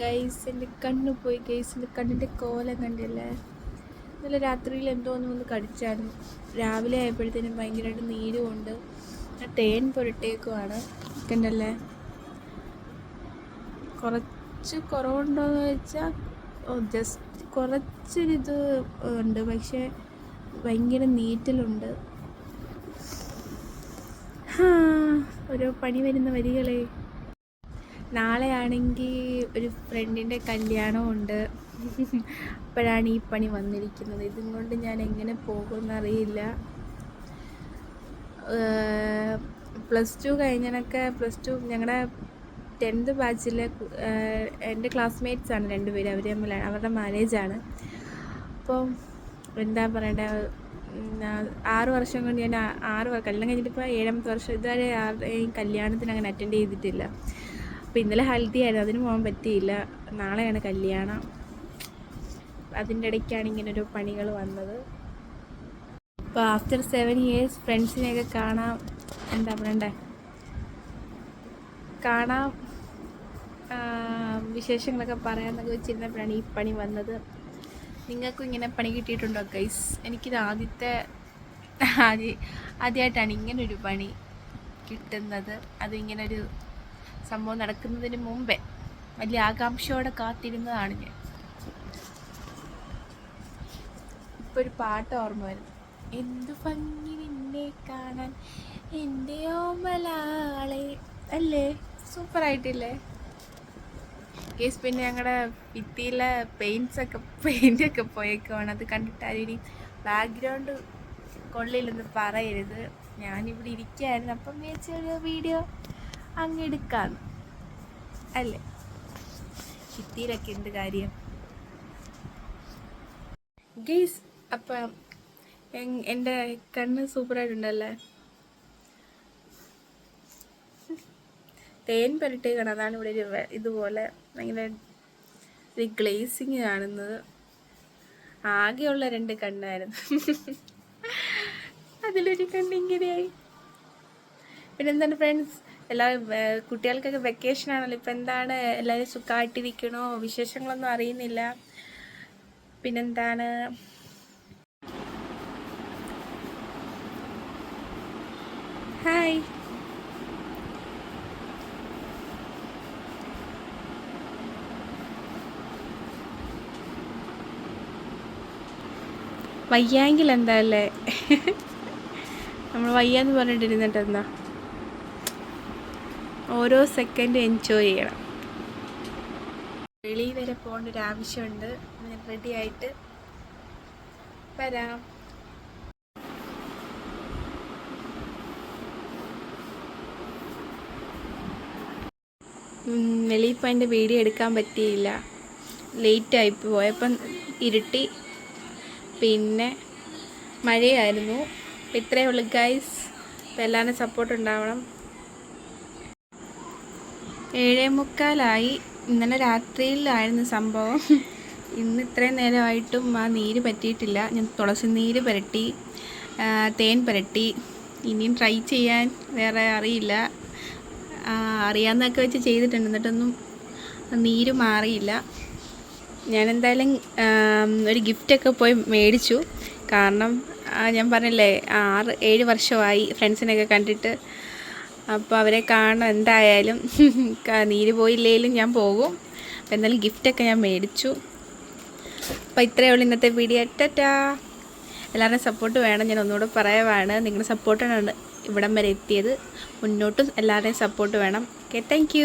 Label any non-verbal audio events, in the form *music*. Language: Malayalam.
ഗൈസ് എന്റെ കണ്ണ് പോയി. ഗൈസ് എന്റെ കണ്ണിന്റെ കോലം കണ്ടില്ലേ? ഇന്നലെ രാത്രിയിൽ എന്തോന്നും ഒന്ന് കടിച്ചായിരുന്നു. രാവിലെ ആയപ്പോഴത്തേനും ഭയങ്കരമായിട്ട് നീരുമുണ്ട്. തേൻ പുരട്ടിയേക്കുവാണ്. കണ്ടല്ലേ? കുറച്ച് കുറവുണ്ടോയെന്ന് വെച്ചാൽ ജസ്റ്റ് കുറച്ചൊരിത് ഉണ്ട്. പക്ഷേ ഭയങ്കര നീറ്റലുണ്ട്. ഓരോ പണി വരുന്ന വരികളെ. നാളെ ആണെങ്കിൽ ഒരു ഫ്രണ്ടിന്റെ കല്യാണമുണ്ട്. അപ്പോഴാണ് ഈ പണി വന്നിരിക്കുന്നത്. ഇതും കൊണ്ട് ഞാൻ എങ്ങനെ പോകുമെന്നറിയില്ല. പ്ലസ് ടു കഴിഞ്ഞിടക്ക് പ്ലസ് ടു ഞങ്ങളുടെ ടെൻത്ത് ബാച്ചിലെ എന്റെ ക്ലാസ്മേറ്റ്സ് ആണ് രണ്ടുപേരും. അവർ തമ്മിലാണ്. അവരുടെ മാരേജാണ് അപ്പോൾ എന്താ പറയണ്ടേ? ആറ് വർഷം കൊണ്ട് ഞാൻ ആറ് കല്യാണം കഴിഞ്ഞിട്ട് ഇപ്പോൾ ഏഴാമത്തെ വർഷം ഇതുവരെ ആരുടെയും കല്യാണത്തിന് അങ്ങനെ അറ്റൻഡ് ചെയ്തിട്ടില്ല. അപ്പോൾ ഇന്നലെ ഹൽദി ആയിരുന്നു. അതിന് പോകാൻ പറ്റിയില്ല. നാളെയാണ് കല്യാണം. അതിന്റെ ഇടയ്ക്കാണ് ഇങ്ങനൊരു പണികൾ വന്നത്. അപ്പോൾ ആഫ്റ്റർ സെവൻ ഇയേഴ്സ് ഫ്രണ്ട്സിനെയൊക്കെ കാണാം. എന്താ പറയണ്ടേ? കാണാം. വിശേഷങ്ങളൊക്കെ പറയാമെന്നൊക്കെ വെച്ചിരുന്നപ്പോഴാണ് ഈ പണി വന്നത്. നിങ്ങൾക്കും ഇങ്ങനെ പണി കിട്ടിയിട്ടുണ്ടോ ഗൈസ് എനിക്കിത് ആദ്യത്തെ ആദ്യ ആദ്യമായിട്ടാണ് ഇങ്ങനൊരു പണി കിട്ടുന്നത്. അത് ഇങ്ങനൊരു സംഭവം നടക്കുന്നതിന് മുമ്പേ വലിയ ആകാംക്ഷയോടെ കാത്തിരുന്നതാണ് ഞാൻ. ഇപ്പൊ ഒരു പാട്ട് ഓർമ്മ വരുന്നു. എന്തു ഭംഗി നിന്നെ കാണാൻ എന്റെ ഓമലാളെ അല്ലേ? സൂപ്പർ ആയിട്ടില്ലേ കേസ് പിന്നെ ഞങ്ങളുടെ ഭിത്തിയിലെ പെയിൻസ് ഒക്കെ പെയിന്റ് ഒക്കെ പോയേക്കുവാണ്. അത് കണ്ടിട്ട് ആരും ബാക്ക്ഗ്രൗണ്ട് കൊള്ളില്ലെന്ന് പറയരുത്. ഞാനിവിടെ ഇരിക്കുകയായിരുന്നു. അപ്പം മേച്ചൊരു വീഡിയോ അങ്ങ് എടുക്കാന്ന് അല്ലേ? ഭിത്തിയിലൊക്കെ എന്ത് കാര്യം? ഗെയ്സ് അപ്പം എന്റെ കണ്ണ് സൂപ്പറായിട്ടുണ്ടല്ലേ? തേൻ പുരട്ടിയേക്കാണ്. അതാണ് ഇവിടെ ഒരു ഇതുപോലെ ഭയങ്കര ഒരു ഗ്ലേസിങ് കാണുന്നത്. ആകെയുള്ള രണ്ട് കണ്ണായിരുന്നു. *laughs* അതിലൊരു കണ്ണ് ഇങ്ങനെയായി. പിന്നെന്താണ് ഫ്രണ്ട്സ് എല്ലാ കുട്ടികൾക്കൊക്കെ വെക്കേഷൻ ആണല്ലോ. ഇപ്പം എന്താണ് എല്ലാവരും സുഖമായിട്ടിരിക്കണോ? വിശേഷങ്ങളൊന്നും അറിയുന്നില്ല. പിന്നെന്താണ്? ഹായ് വയ്യാങ്കിൽ എന്താ അല്ലേ? *laughs* നമ്മൾ വയ്യാന്ന് പറഞ്ഞിട്ടിരുന്നിട്ട് എന്താ ഓരോ സെക്കൻഡ് എൻജോയ് ചെയ്യണം. വെളിയിൽ വരെ പോകേണ്ട ഒരു ആവശ്യമുണ്ട്. റെഡി ആയിട്ട് വരാം. വെളിയിൽ എന്റെ വീഡിയോ എടുക്കാൻ പറ്റിയില്ല. ലേറ്റായി പോയപ്പം ഇരുട്ടി. പിന്നെ മഴയായിരുന്നു. ഇത്രയേ ഉള്ളൂ ഗൈസ് എല്ലാവരും സപ്പോർട്ട് ഉണ്ടാവണം. ഏഴേ മുക്കാലായി ഇന്നലെ രാത്രിയിലായിരുന്നു സംഭവം. ഇന്ന് ഇത്രയും നേരമായിട്ടും ആ നീര് പറ്റിയിട്ടില്ല. ഞാൻ തുളസി നീര് പുരട്ടി തേൻ പുരട്ടി. ഇനിയും ട്രൈ ചെയ്യാൻ വേറെ അറിയില്ല. അറിയാവുന്നതൊക്കെ വെച്ച് ചെയ്തിട്ടുണ്ട്. എന്നിട്ടൊന്നും നീര് മാറിയില്ല. ഞാൻ എന്തായാലും ഒരു ഗിഫ്റ്റൊക്കെ പോയി മേടിച്ചു. കാരണം ഞാൻ പറഞ്ഞില്ലേ ആറ് ഏഴ് വർഷമായി ഫ്രണ്ട്സിനെയൊക്കെ കണ്ടിട്ട് അപ്പോൾ അവരെ കാണണം എന്തായാലും. *laughs* നീര് പോയില്ലെങ്കിലും ഞാൻ പോകും. അപ്പോൾ എന്തായാലും ഗിഫ്റ്റൊക്കെ ഞാൻ മേടിച്ചു. അപ്പോൾ ഇത്രയേ ഉള്ളൂ ഇന്നത്തെ വീഡിയോ ടാറ്റാ. എല്ലാവരുടെയും സപ്പോർട്ട് വേണം. ഞാൻ ഒന്നുകൂടെ പറയുവാണ്. നിങ്ങളുടെ സപ്പോർട്ടാണ് ഇവിടം വരെ എത്തിയത്. മുന്നോട്ടും എല്ലാവരുടെയും സപ്പോർട്ട് വേണം. Okay thank